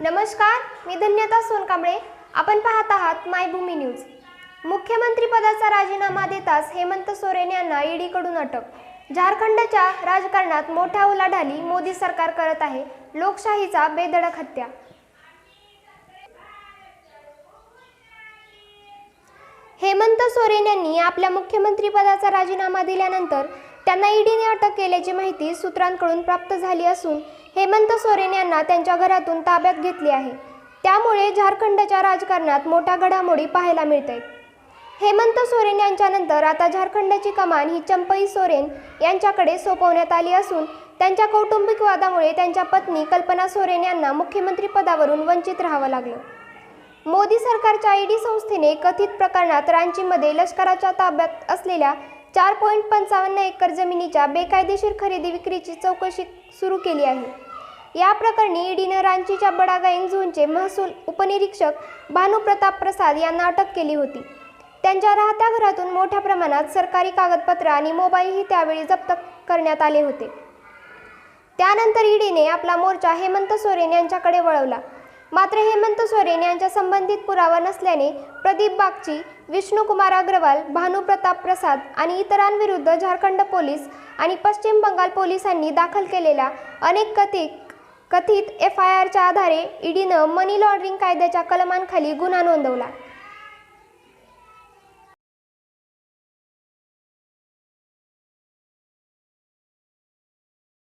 नमस्कार मी धन्यता सोनकांबळे. आपण पाहत आहात मायभूमी न्यूज. मुख्यमंत्री पदाचा राजीनामा देताच हेमंत सोरेन यांना ईडीकडून अटक. झारखंडच्या राजकारणात मोठ्या उलाढाली मोदी सरकार करत आहे. लोकशाहीचा बेधडक हत्या. हेमंत सोरेन यांनी आपल्या मुख्यमंत्रीपदाचा राजीनामा दिल्यानंतर त्यांना ईडीने अटक केल्याची माहिती सूत्रांकडून प्राप्त झाली असून हेमंत सोरेन यांना त्यांच्या घरातून ताब्यात घेतले आहे. त्यामुळे झारखंडच्या राजकारणात मोठ्या घडामोडी पाहायला मिळत आहेत हेमंत सोरेन यांच्यानंतर आता झारखंडची कमान ही चंपई सोरेन यांच्याकडे सोपवण्यात आली असून त्यांच्या कौटुंबिक वादामुळे त्यांच्या पत्नी कल्पना सोरेन यांना मुख्यमंत्रीपदावरून वंचित राहावं लागलं. मोदी सरकारच्या ईडी संस्थेने कथित प्रकरणात रांचीमध्ये लष्कराच्या ताब्यात असलेल्या चार पॉईंट पंचावन्न एकर जमिनीच्या बेकायदेशीर खरेदी विक्रीची चौकशी सुरू केली आहे. या प्रकरणी ईडीनं रांचीच्या बडागाईन झोनचे महसूल उपनिरीक्षक भानुप्रताप प्रसाद यांना अटक केली होती. त्यांच्या राहत्या घरातून मोठ्या प्रमाणात सरकारी कागदपत्र आणि मोबाईलही त्यावेळी जप्त करण्यात आले होते. त्यानंतर ईडीने आपला मोर्चा हेमंत सोरेन यांच्याकडे वळवला. मात्र हेमंत सोरेन यांच्या संबंधित पुरावा नसल्याने प्रदीप बागची विष्णुकुमार अग्रवाल भानुप्रताप प्रसाद आणि इतरांविरुद्ध झारखंड पोलीस आणि पश्चिम बंगाल पोलिसांनी दाखल केलेल्या अनेक कथित कथित एफ आय आरच्या आधारे ईडीनं मनी लॉन्ड्रिंग कायद्याच्या कलमांखाली गुन्हा नोंदवला.